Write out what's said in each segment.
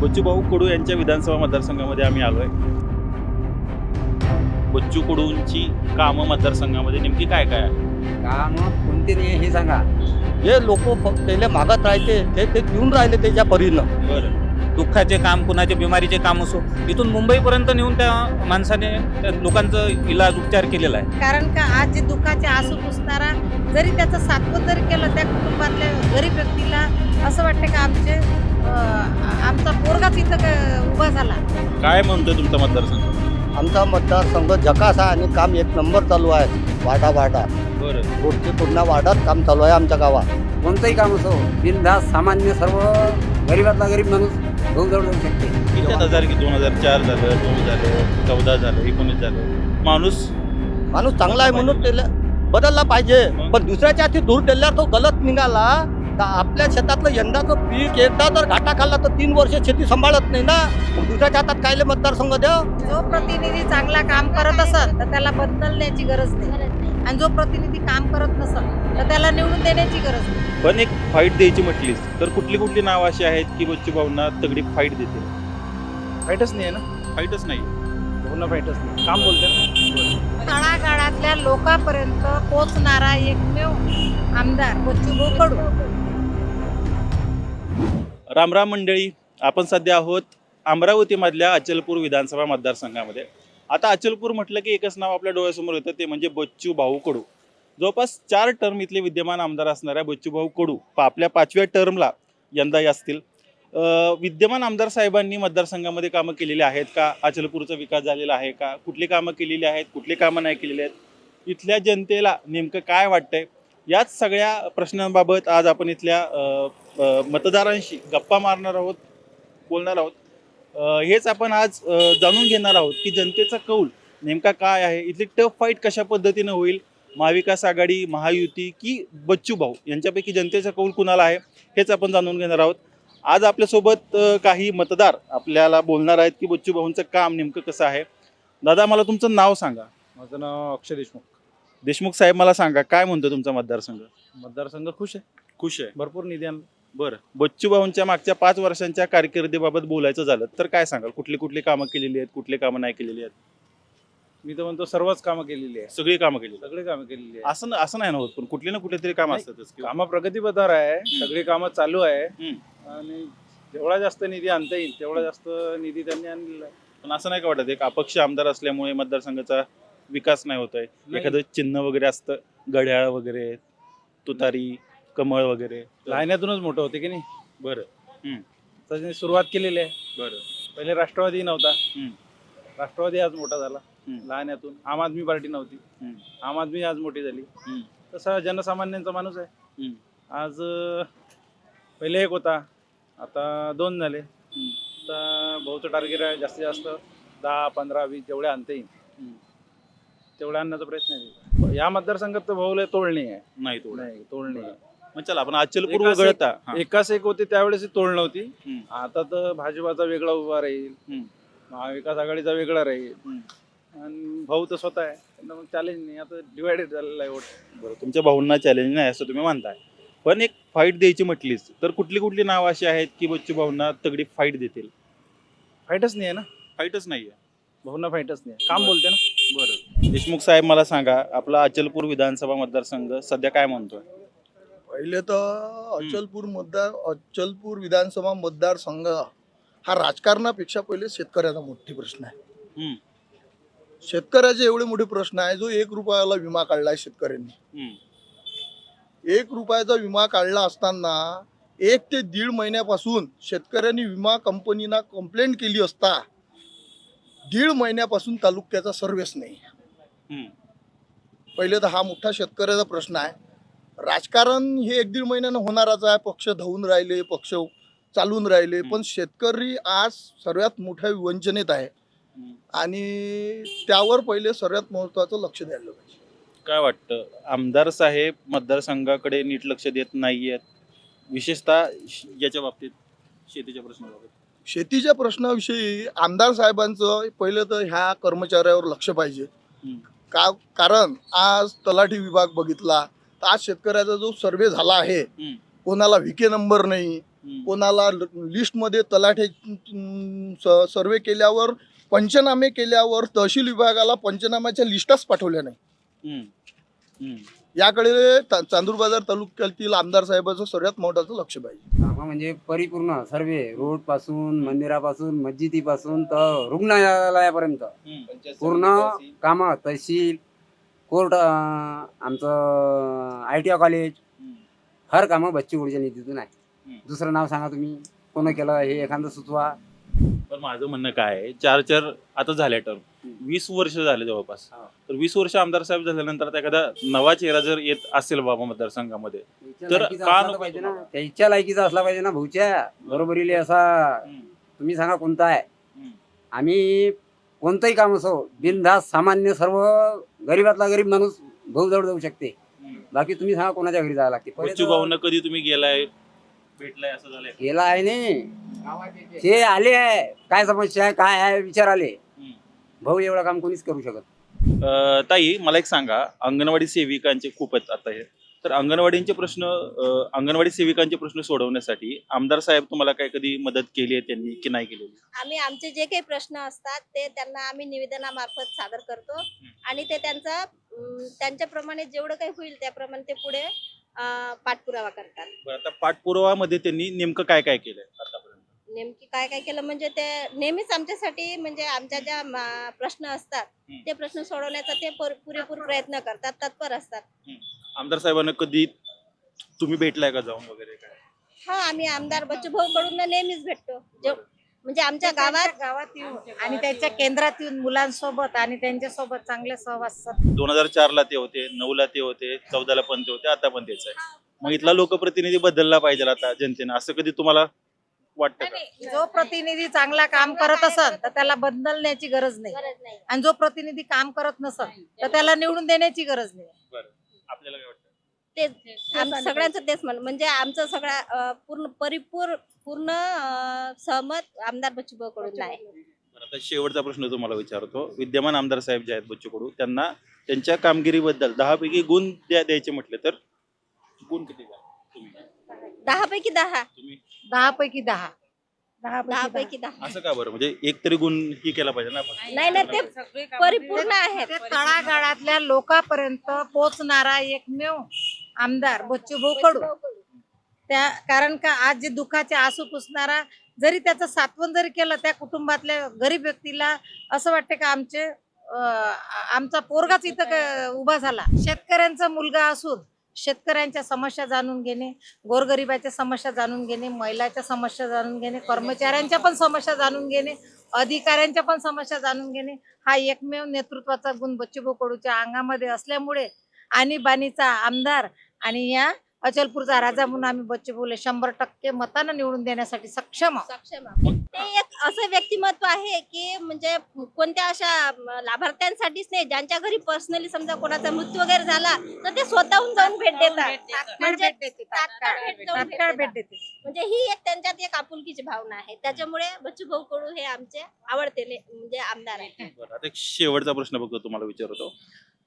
तर बच्चूभाऊ कडू यांच्या विधानसभा मतदारसंघामध्ये आम्ही आलोय. बच्चू कडूंची कामं मतदारसंघामध्ये नेमकी काय काय आहे? काम कोणते नाही हे सांगा. जे लोक त्याला मागत राहते ते ते देऊन राहिले त्याच्या परीनं. बरं. दुःखाचे काम कुणाचे बिमारीचे काम असो इथून मुंबईपर्यंत नेऊन त्या माणसाने त्या लोकांचं इलाज उपचार केलेला आहे. कारण का आज जे दुःखाचे आसू पुसणारा जरी त्याचं सातवं जरी केलं त्या कुटुंबातल्या गरीब व्यक्तीला असं वाटतं का आमचे आमचा पोरगाच इथं क- उभा झाला? काय म्हणतोय तुमचा मतदारसंघ? आमचा मतदारसंघ जकास आहे आणि काम एक नंबर चालू आहे. वाडा वाडा. बरं. रोडचे पूर्ण वाडात काम चालू आहे आमच्या गावात. कोणतंही काम असो बिनधास्त सामान्य सर्व गरीबातला गरीब माणूस घेऊन जाऊ शकते. किती हजार की दोन हजार चार झालं दोन झालं चौदा झालं एकोणीस झालं? माणूस? माणूस चांगला आहे म्हणून त्याला बदलला पाहिजे. पण दुसऱ्याच्या हाती दूर ठेवल्यावर तो गलत निघाला. तर आपल्या शेतातलं यंदाचं पीक एकदा जर घाटा खाल्ला तर तीन वर्ष शेती सांभाळत नाही ना? दुसऱ्याच्या हातात कायले मतदारसंघ द्या जो प्रतिनिधी चांगला काम करत असेल तर त्याला बदलण्याची गरज नाही. आणि जो प्रतिनिधी काम करत नसेल तर त्याला निवडून देण्याची गरज नाही. पण एक फाईट द्यायची म्हटलीस तर कुठली कुठली नाव अशी आहेत की बच्चूभाऊंना तगडी फाईट देते? फाईटच नाही आहे ना? फाईटच नाही. फाईटच नाही. काम बोलते ना? तळागाळातल्या लोकांपर्यंत पोचणारा एकमेव आमदार बच्चूभाऊ कडू. रामराम मंडळी आपण सध्या आहोत अमरावतीमधल्या अचलपूर विधानसभा मतदारसंघामध्ये. आता अचलपूर म्हटलं की एकच नाव आपल्या डोळ्यासमोर येतं ते म्हणजे बच्चू भाऊ कडू. जवळपास चार टर्म इथले विद्यमान आमदार असणाऱ्या बच्चू भाऊ कडू आपल्या पाचव्या टर्मला यंदा असतील. विद्यमान आमदार साहेबांनी मतदारसंघामध्ये कामं केलेली आहेत का? अचलपूरचा विकास झालेला आहे का? कुठली कामं केलेली आहेत? कुठली कामं नाही केलेली आहेत? इथल्या जनतेला नेमकं काय वाटतंय? याच सगळ्या प्रश्नांबाबत आज आपण इथल्या मतदारांशी गप्पा मारणार आहोत बोलणार आहोत. हेच आपण आज जाणून घेणार आहोत की जनतेचा कौल नेमका काय आहे इथली टफ फाईट कशा पद्धतीनं होईल महाविकास आघाडी महायुती की बच्चू भाऊ यांच्यापैकी जनतेचा कौल कुणाला आहे हेच आपण जाणून घेणार आहोत. आज आपल्यासोबत काही मतदार आपल्याला बोलणार आहेत की बच्चू भाऊंचं काम नेमकं कसं आहे. दादा मला तुमचं नाव सांगा. माझं नाव अक्षय देशमुख. देशमुख साहेब मला सांगा काय म्हणतो तुमचा मतदारसंघ? मतदारसंघ खुश आहे. खुश आहे. भरपूर निधी आणला. बरं. बच्चू भाऊंच्या मागच्या पाच वर्षांच्या कारकिर्दीबाबत बोलायचं झालं तर काय सांगाल? कुठली कुठली कामं केलेली आहेत कुठली कामं नाही केलेली आहेत? मी तर म्हणतो सर्वच कामं केलेली आहे सगळी कामं केलेली आहेत. सगळी कामं केलेली आहे असं न- असं नाही ना होत पण कुठली ना कुठली तरी काम नाही. असतातच किंवा- कामं प्रगतीपथावर आहे सगळी कामं चालू आहे. हम्म. आणि जेवढा जास्त निधी आणता येईल तेवढा जास्त निधी त्यांनी आणलेला आहे. पण असं नाही का वाटत एक अपक्ष आमदार असल्यामुळे मतदारसंघाचा विकास नाही होत आहे. एखादं चिन्ह वगैरे असतं घड्याळ वगैरे तुतारी कमळ वगैरे. लहान्यातूनच मोठं होते की नाही? बरं. त्याची सुरुवात केलेली आहे. बरं. पहिले राष्ट्रवादी नव्हता. राष्ट्रवादी आज मोठा झाला. लहान्यातून आम आदमी पार्टी नव्हती. आम आदमी आज मोठी झाली. तसा जनसामान्यांचा माणूस आहे. आज पहिले एक होता. आता दोन झाले. आता भाऊचं टार्गेट आहे जास्तीत जास्त दहा पंधरा वीस जेवढे आणता येईल. तेवढ्या आणण्याचा प्रयत्न आहे या मतदारसंघात तर भाऊला तोडणी आहे. नाही थोडं नाही तोडणी आहे. मग चला आपण अचलपूर एकाच एक- वगळता. हा. एकाच एक होती त्यावेळेस ही नव्हती हम्म. आता तर भाजपाचा वेगळा उभा राहील. हम्म. महाविकास आघाडीचा वेगळा राहील. हम्म. आणि भाऊ तर स्वतः आहे. त्यांना मग चॅलेंज नाही. आता डिवायडेड झालेला आहे वोट. बरं तुमच्या भाऊंना चॅलेंज नाही असं तुम्ही मानताय पण एक फाईट द्यायची म्हटलीच तर कुठली कुठली नाव अशी आहेत की बच्चू भाऊंना तगडी फाईट देतील? फाईटच नाही आहे ना. फाईटच नाहीये. भाऊंना फाईटच नाही. आहे. काम बोलते ना. बरं. देशमुख साहेब मला सांगा आपला अचलपूर विधानसभा मतदारसंघ सध्या काय म्हणतोय? पहिले तर अचलपूर मतदार अचलपूर विधानसभा मतदारसंघ हा राजकारणापेक्षा पहिले शेतकऱ्याचा मोठी प्रश्न आहे. हम्म. शेतकऱ्याचे एवढे मोठे प्रश्न आहे जो एक रुपयाला विमा काढलाय शेतकऱ्यांनी. हम्म. एक रुपयाचा विमा काढला असताना एक ते दीड महिन्यापासून शेतकऱ्यांनी विमा कंपनीना कंप्लेंट केली असता दीड महिन्यापासून तालुक्याचा सर्व्हिस नाही. पहिले तर हा मोठा शेतकऱ्याचा प्रश्न आहे. राजकारण हे एक दीड महिन्यानं होणारच आहे. पक्ष धावून राहिले पक्ष चालून राहिले. पण शेतकरी आज सर्वात मोठ्या वंचनेत आहे. आणि त्यावर पहिले सर्वात महत्वाचं लक्ष द्यायला पाहिजे. काय वाटतं? आमदार साहेब मतदारसंघाकडे नीट लक्ष देत नाहीयेत. विशेषतः श- याच्या बाबतीत शेतीच्या प्रश्नाबाबत. शेतीच्या प्रश्नाविषयी आमदार साहेबांचं पहिलं तर ह्या कर्मचाऱ्यावर लक्ष पाहिजे. का कारण आज तलाठी विभाग बघितला तर आज शेतकऱ्याचा जो सर्वे झाला आहे. कोणाला व्हीके नंबर नाही. कोणाला लिस्टमध्ये तलाठे सर्वे केल्यावर पंचनामे केल्यावर तहसील विभागाला पंचनाम्याच्या लिस्टच पाठवल्या नाही. याकडे चांदूर बाजार तालुक्यातील आमदार साहेबाचं सर्वात महत्वाचं लक्ष पाहिजे कामं म्हणजे परिपूर्ण सर्वे रोडपासून मंदिरापासून मस्जिदीपासून तर रुग्णालयापर्यंत. पूर्ण कामं तहसील कोर्ट अं, आमचं आय टी आय कॉलेज. हर कामं बच्ची गुडच्या निधीतून आहे. दुसरं नाव सांगा तुम्ही कोण केलं हे एखादं सुचवा पण माझं म्हणणं काय आहे चार चार आता झाल्या टर्म वीस वर्ष झाले जवळपास. तर वीस वर्ष आमदार साहेब झाल्यानंतर आता एखादा नवा चेहरा जर येत असेल बाबा मतदारसंघामध्ये तर लायकीचा का नको पाहिजे ना? त्याच्या लायकीचा असला पाहिजे ना भाऊच्या बरोबरीले असा. तुम्ही सांगा कोणता आहे. आम्ही कोणतंही काम असो बिनधास्त सामान्य सर्व गरीबातला गरीब माणूस भाऊ जवळ जाऊ शकते. बाकी तुम्ही सांगा कोणाच्या घरी जायला लागते कधी तुम्ही गेलाय भेटलाय असं झालंय गेला आहे नाही. ते आले आहे. काय समस्या आहे काय आहे विचार आले. भाऊ एवढं काम कोणीच करू शकत अं, ताई मला एक सांगा. अंगणवाडी सेविकांचे खूप आहेत आता हे. तर अंगणवाडींचे प्रश्न अं, अंगणवाडी सेविकांचे प्रश्न सोडवण्यासाठी आमदार साहेब तुम्हाला काय कधी मदत केली आहे त्यांनी की नाही केलेली आम्ही आमचे जे काही प्रश्न असतात ते त्यांना आम्ही निवेदनामार्फत सादर करतो. आणि ते त्यांचा अं, त्यांच्याप्रमाणे जेवढं काही होईल त्याप्रमाणे ते पुढे पाठपुरावा करतात. बरं, आता पाठपुरावामध्ये त्यांनी नेमकं काय काय केलंय आतापर्यंत? नेमकी काय काय केलं म्हणजे ते नेहमीच आमच्यासाठी म्हणजे आमच्या ज्या मा- प्रश्न असतात. ते प्रश्न सोडवण्याचा ते पर- पुरेपूर प्रयत्न करतात तत्पर असतात. आमदार साहेबांना कधी तुम्ही भेटलाय का जाऊन वगैरे काय? हा आम्ही आमदार बच्चू भाऊ कडून नेहमीच भेटतो. जे- म्हणजे आमच्या गावात गावात येऊन आणि त्यांच्या केंद्रात येऊन मुलांसोबत आणि त्यांच्यासोबत चांगले सहवास दोन हजार चार ला ते होते नऊ ला ते होते चौदाला पण ते होते आता पण तेच आहे. मग इथला लोकप्रतिनिधी बदलला पाहिजे आता जनतेनं. असं कधी तुम्हाला वाटतं का? जो प्रतिनिधी चांगला काम करत असल तर त्याला बदलण्याची गरज नाही. गरज नाही. आणि जो प्रतिनिधी काम करत नसल तर त्याला निवडून देण्याची गरज नाही. बरं. आपल्याला काय वाटतं? तेच. आम- सगळ्यांचं तेच म्हण म्हणजे आमचं सगळा पूर्ण परिपूर्ण पूर्ण अं, सहमत आमदार बच्चूभाऊ कडून आहे बरं, आता शेवटचा प्रश्न तुम्हाला विचारतो विद्यमान आमदार साहेब जे आहेत बच्चू कडू त्यांना त्यांच्या कामगिरीबद्दल दहा पैकी गुण द्या द्यायचे म्हटले तर? गुण किती द्याल तुम्ही? दहा पैकी दहा. तुम्ही? दहा. पैकी दहा दहा. पैकी दहा. असं का बरं? म्हणजे एक तरी गुण ही केला पाहिजे ना आपण. नाही नाही ते परिपूर्ण आहेत. ते तळागाळातल्या लोकांपर्यंत पोहोचणारा एकमेव आमदार बच्चूभाऊ कडू. त्या कारण का आज जे दुःखाचे आसू पुसणारा जरी त्याचं सात्वन जरी केलं त्या कुटुंबातल्या गरीब व्यक्तीला असं वाटतं का आमचे आमचा पोरगाच इथं क- उभा झाला. शेतकऱ्यांचा मुलगा असून शेतकऱ्यांच्या समस्या जाणून घेणे गोरगरिबाच्या समस्या जाणून घेणे महिलाच्या समस्या जाणून घेणे कर्मचाऱ्यांच्या पण समस्या जाणून घेणे अधिकाऱ्यांच्या पण समस्या जाणून घेणे हा एकमेव नेतृत्वाचा गुण बच्चूभाऊ कडूच्या अंगामध्ये असल्यामुळे आणीबाणीचा आमदार आणि या अचलपूरचा राजा म्हणून आम्ही बच्चूभाऊला शंभर टक्के मतानं निवडून देण्यासाठी सक्षम आहोत. सक्षम आहे. ते एक असं व्यक्तिमत्व आहे की म्हणजे कोणत्या अशा लाभार्थ्यांसाठीच नाही ज्यांच्या घरी पर्सनली समजा कोणाचा मृत्यू वगैरे झाला तर ते स्वतःहून जाऊन भेट देतात. तात्काळ म्हणजे भेट देते तात्काळ भेट तात्काळ देते म्हणजे ही एक त्यांच्यात एक आपुलकीची भावना आहे. त्याच्यामुळे बच्चू भाऊ कडू हे आमचे आवडते ने- म्हणजे आमदार आहे बरं आता एक शेवटचा प्रश्न फक्त तुम्हाला विचारतो.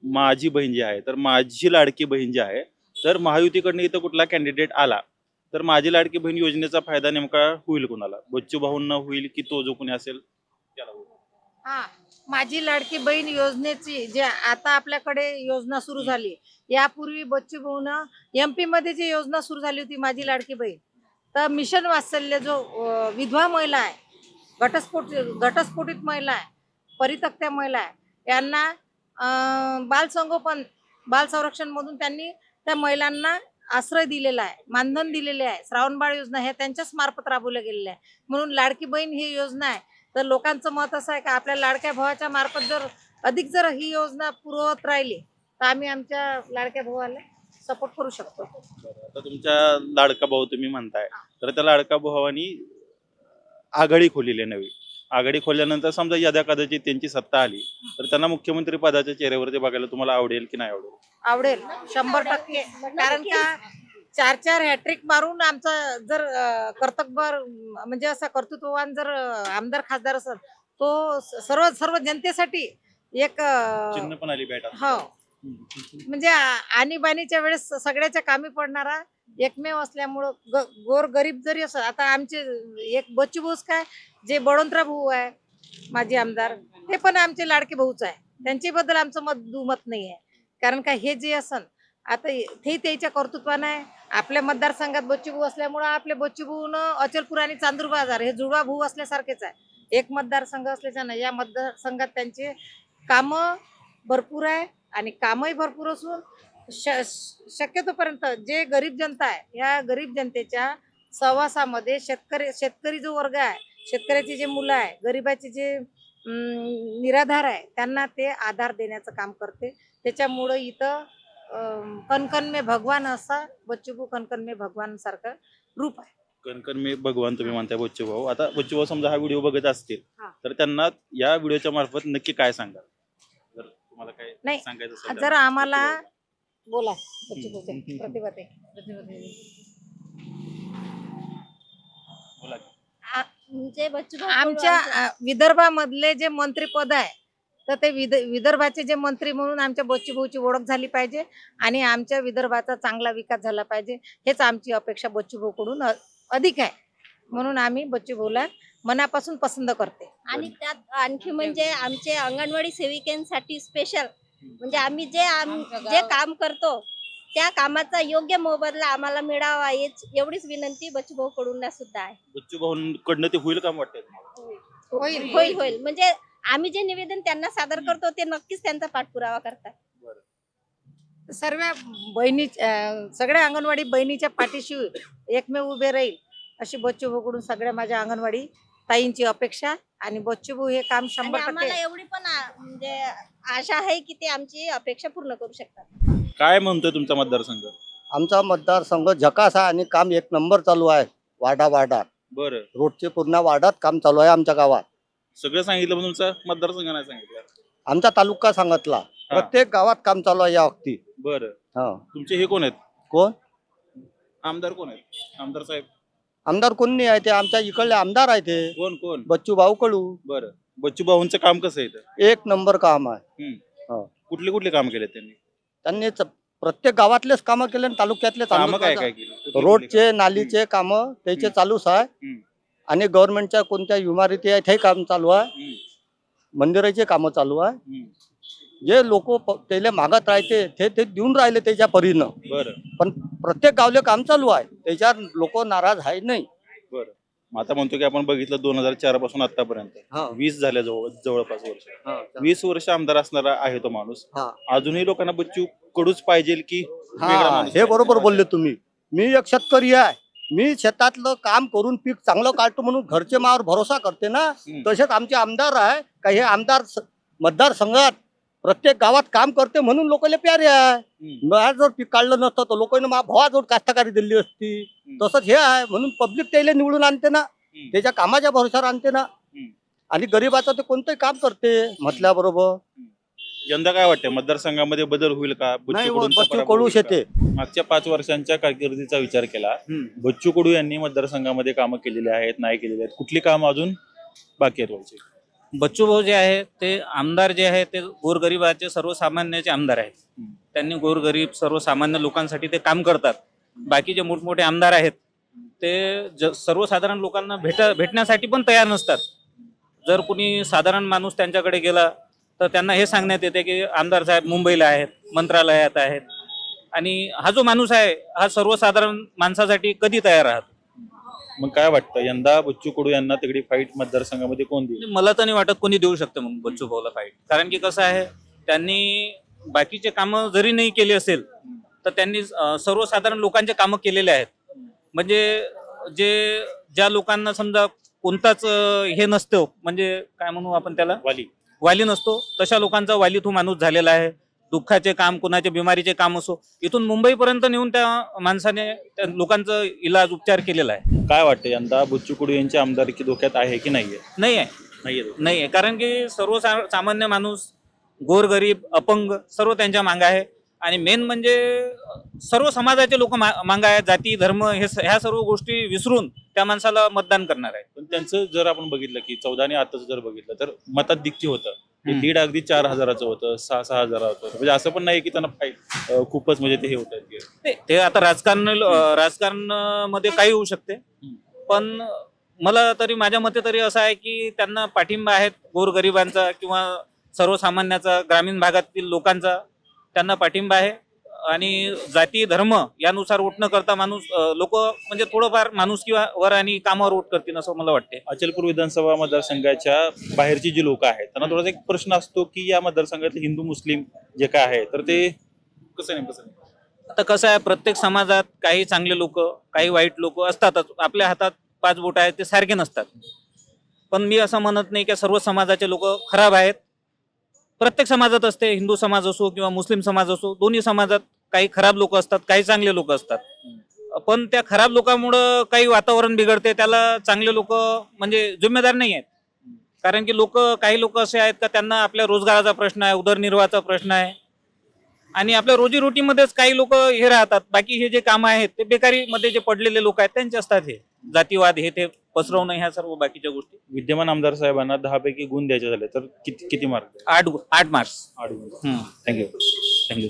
माझी बहीण जी आहे तर माझी लाडकी बहीण जी आहे तर महायुतीकडनं इथं कुठला कॅन्डिडेट आला तर माझी लाडकी बहीण योजनेचा फायदा नेमका होईल कोणाला? बच्चू भाऊंना होईल की तो जो कोणी असेल? त्याला होईल. हा माझी लाडकी बहीण योजनेची जे आता आपल्याकडे योजना सुरू झाली यापूर्वी बच्चू भाऊनं एम पी मध्ये जी योजना सुरू झाली होती माझी लाडकी बहीण तर मिशन वात्सल्य जो विधवा महिला आहे घटस्फोट घटस्फोटित महिला आहे परितक्त्या महिला आहे यांना बालसंगोपन बाल संरक्षणमधून त्यांनी त्या महिलांना आश्रय दिलेला आहे मानधन दिलेले आहे श्रावणबाळ योजना हे त्यांच्याच मार्फत राबवल्या गेलेल्या आहे. म्हणून लाडकी बहीण ही योजना आहे. तर लोकांचं मत असं आहे का आपल्या लाडक्या भावाच्या मार्फत जर अधिक जर ही योजना पुरवत राहिली तर आम्ही आमच्या लाडक्या भावाला सपोर्ट करू शकतो. आता तुमच्या लाडका भाऊ तुम्ही म्हणताय तर त्या लाडका भावानी आघाडी खोललेली आहे नवी. आघाडी खोलल्यानंतर समजा यदा कदाचित त्यांची सत्ता आली तर त्यांना मुख्यमंत्री पदाच्या चेहऱ्यावरती बघायला तुम्हाला आवडेल की नाही आवडेल? आवडेल शंभर टक्के. कारण का चार चार हॅट्रिक मारून आमचा जर अं, म्हणजे असा कर्तृत्ववान जर आमदार खासदार असेल तो सर्व सर्व जनतेसाठी एक हो. म्हणजे आणीबाणीच्या वेळेस सगळ्याच्या कामी पडणारा एकमेव असल्यामुळं गोर गरीब जरी असं आता आमचे एक बच्चू भाऊच काय जे बळवंतराव भाऊ आहे माजी आमदार ते पण आमचे लाडके भाऊच आहे. त्यांच्याबद्दल आमचं मत दुमत नाही आहे कारण का हे जे असन आता ते त्याच्या कर्तृत्वानं आहे. आपल्या मतदारसंघात बच्चू असल्यामुळं आपले बच्चू अचलपूर आणि चांदूर बाजार हे जुळवा भाऊ असल्यासारखेच आहे. एक मतदारसंघ असल्याच्यानं या मतदारसंघात त्यांचे कामं भरपूर आहे आणि कामही भरपूर असून श शक्यतोपर्यंत जे गरीब जनता आहे ह्या गरीब जनतेच्या सहवासामध्ये शेतकरी शेतकरी जो वर्ग आहे शेतकऱ्याची जे मुलं आहे गरिबाची जे निराधार आहे. त्यांना ते आधार देण्याचं काम करते. त्याच्यामुळं इथं कणकण मे भगवान असा बच्चूबू कणकण मे भगवान सारखं रूप आहे. कणकण मी भगवान तुम्ही म्हणताय बच्चू भाऊ आता बच्चू भाऊ समजा हा व्हिडिओ बघत असतील हा. तर त्यांना या व्हिडिओच्या मार्फत नक्की काय सांगाल? जर तुम्हाला काय नाही, सांगायचं असेल तर जर आम्हाला बच्चू भाऊ. बोला प्रतिभाते बोला. आ- म्हणजे बच्चू भाऊ आमच्या विदर्भामधले जे मंत्रीपद आहे तर ते विद विदर्भाचे जे मंत्री म्हणून आमच्या बच्चू भाऊची ओळख झाली पाहिजे आणि आमच्या विदर्भाचा चांगला विकास झाला पाहिजे हेच आमची अपेक्षा बच्चू भाऊकडून अ- अधिक आहे. म्हणून आम्ही बच्चू भाऊला मनापासून पसंत करते. आणि त्यात आणखी म्हणजे आमचे अंगणवाडी सेविकांसाठी स्पेशल म्हणजे आम्ही जे आम जे काम करतो त्या कामाचा योग्य मोबदला आम्हाला मिळावा हेच एवढीच विनंती बच्चूभाऊ कडून सुद्धा आहे. बच्चू भाऊंकडनं ते होईल का वाटतंय तुम्हाला? होईल. होईल होईल. म्हणजे आम्ही जे निवेदन त्यांना सादर करतो ते नक्कीच त्यांचा पाठपुरावा करतात. सर्व बहिणी अ, सगळ्या अंगणवाडी बहिणीच्या पाठीशी एकमेव उभे राहील अशी बच्चू भाऊकडून सगळ्या माझ्या अंगणवाडी ताईंची अपेक्षा आणि बच्चू भाऊ हे काम आणि शंभर आम्हाला एवढी पण आ- म्हणजे आशा आहे की ते आमची अपेक्षा पूर्ण करू शकतात. काय म्हणतोय तुमचा मतदारसंघ? आमचा मतदारसंघ झकास आहे आणि काम एक नंबर चालू आहे. वाडा वाडा. बरं. रोडचे पूर्ण वाडात काम चालू आहे आमच्या गावात. सगळं सांगितलं पण तुमचा मतदारसंघ नाही सांगितलं. आमचा तालुका सांगितला. प्रत्येक गावात काम चालू आहे या वक्ती. बरं. हा. तुमचे हे कोण आहेत? कोण? आमदार कोण आहेत? आमदार साहेब. आमदार कोण नाही आहे ते? आमच्या इकडले आमदार आहे ते. कोण कोण? बच्चू भाऊ कडू बरं. बच्चू भाऊंचं काम कसं आहे इथं? एक नंबर काम आहे. कुठले कुठले काम केले त्यांनी? त्यांनी च- प्रत्येक गावातलेच कामं केले आणि तालुक्यातले काम काय केलं? रोडचे नालीचे काम त्याचे हम्म. चालूच आहे. हम्म. आणि गव्हर्नमेंटच्या कोणत्या इमारती आहेत हे काम चालू आहे. हम्म, मंदिराचे कामं चालू आहे. हम्म. जे लोक त्याला मागत राहते ते ते देऊन राहिले त्याच्या परीनं. बरं. पण प्रत्येक गावले काम चालू आहे. त्याच्यावर लोक नाराज आहे नाही. आता म्हणतो की आपण बघितलं दोन हजार चारपासून आतापर्यंत. वीस झाल्या जवळ जवळपास वर्ष. वीस वर्ष आमदार असणारा आहे तो माणूस. हा. अजूनही लोकांना बच्चू कडूच पाहिजे की वेगळा हा माणूस हे पाहिजे? बरोबर बोलले तुम्ही. मी एक शेतकरी आहे. मी शेतातलं काम करून पीक चांगलं काढतो म्हणून घरचे मावर भरोसा करते ना. हम्म. तसेच आमचे आमदार आहे. का हे आमदार स- मतदारसंघात प्रत्येक गावात काम करते म्हणून लोकांना प्यारे आहे. मला जर पीक काढलं नसतं तर लोकांना मा भावाजवळ कास्तकारी दिली असती. तसंच हे आहे. म्हणून पब्लिक त्याला निवडून आणते ना. त्याच्या कामाच्या भरोशावर आणते ना. आणि गरीबाचं ते कोणतंही काम करते. म्हटल्याबरोबर. यंदा काय वाटतं मतदारसंघामध्ये बदल होईल का? हो, बच्चू पराभव कडू? शेते मागच्या पाच वर्षांच्या कारकिर्दीचा विचार केला. बच्चू कडू यांनी मतदारसंघामध्ये कामं केलेली आहेत नाही केलेली आहेत. कुठली कामं अजून बाकी आहेत? बच्चू भाऊ जे आहे ते आमदार जे आहे ते गोरगरिबाचे सर्वसामान्याचे आमदार आहेत. त्यांनी गोरगरीब सर्वसामान्य लोकांसाठी ते काम करतात. बाकीचे मोठमोठे आमदार आहेत ते ज सर्वसाधारण लोकांना भेट भेटण्यासाठी पण तयार नसतात. जर कुणी साधारण माणूस त्यांच्याकडे गेला तर त्यांना हे सांगण्यात येते की आमदार साहेब मुंबईला आहेत मंत्रालयात आहेत. आणि हा जो माणूस आहे हा सर्वसाधारण माणसासाठी कधी तयार राहतो? मग काय वाटतं? यंदा बच्चू कडू यांना तिकडे फाईट मतदारसंघामध्ये कोण देईल? म्हणजे मला तर नाही वाटत कोणी देऊ शकतं मग बच्चू भाऊला फाईट कारण की कसं आहे त्यांनी बाकीचे कामं जरी नाही केले असेल तर त्यांनी सर्वसाधारण लोकांचे कामं केलेले आहेत. म्हणजे जे ज्या लोकांना समजा कोणताच हे नसतं म्हणजे काय म्हणू आपण त्याला? वाली. वाली नसतो तशा लोकांचा वाली तो माणूस झालेला आहे. दुःखाचे काम कुणाचे बिमारीचे काम असो इथून मुंबईपर्यंत नेऊन त्या माणसाने त्या लोकांचं इलाज उपचार केलेला आहे. काय वाटतं यंदा बच्चू कडू यांची आमदारकी धोक्यात आहे की नाहीये? नाही आहे नाही आहे कारण की सर्व सामान्य माणूस गोरगरीब अपंग सर्व त्यांच्या मागं आहे. आणि मेन म्हणजे सर्व समाजाचे लोक मागं आहेत. जाती धर्म हे ह्या सर्व गोष्टी विसरून त्या माणसाला मतदान करणार आहे. पण त्यांचं जर आपण बघितलं की चौदा आणि आताच जर बघितलं तर मतात दिक्की होतं. ते. दीड अगदी चार हजाराचं होतं सहा सहा हजाराचं होतं. म्हणजे असं पण नाही की त्यांना अं, खूपच म्हणजे ते हे होत आहेत ते- ते आता राजकारण राजकारणमध्ये काही होऊ शकते. पण मला तरी माझ्या मते तरी असं आहे की त्यांना पाठिंबा आहे गोरगरिबांचा किंवा सर्वसामान्याचा ग्रामीण भागातील लोकांचा त्यांना पाठिंबा आहे. आणि जाती धर्म यानुसार वोट न करता माणूस लोक म्हणजे थोडंफार माणूस किंवा वर आणि कामावर वोट करतील असं मला वाटते अचलपूर विधानसभा मतदारसंघाच्या बाहेरची जी लोक आहेत त्यांना थोडासा एक प्रश्न असतो की या मतदारसंघातले हिंदू मुस्लिम जे काय आहे तर ते कसं नेमकं कसं आता कसं आहे प्रत्येक समाजात काही चांगले लोक काही वाईट लोक असतातच. आपल्या हातात पाच बोट आहेत ते सारखे नसतात. पण मी असं म्हणत नाही की सर्व समाजाचे लोक खराब आहेत. प्रत्येक समाजात असते. हिंदू समाज असो किंवा मुस्लिम समाज असो दोन्ही समाजात काही खराब लोक असतात काही चांगले लोक असतात. पण त्या खराब लोकांमुळं काही वातावरण बिघडते त्याला चांगले लोक म्हणजे जिम्मेदार नाही आहेत. कारण की लोक काही लोक असे आहेत का त्यांना आपल्या रोजगाराचा प्रश्न आहे उदरनिर्वाहाचा प्रश्न आहे. आणि आपल्या रोजीरोटीमध्येच काही लोक हे राहतात. बाकी हे जे कामं आहेत ते बेकारीमध्ये जे पडलेले लोक आहेत त्यांचे असतात हे जातीवाद हे ते पसरवणं ह्या सर्व बाकीच्या गोष्टी? विद्यमान आमदार साहेबांना दहा पैकी गुण द्यायचे झाले तर किती किती मार्क? आठ आठ मार्क्स आठ गुण. Thank you thank you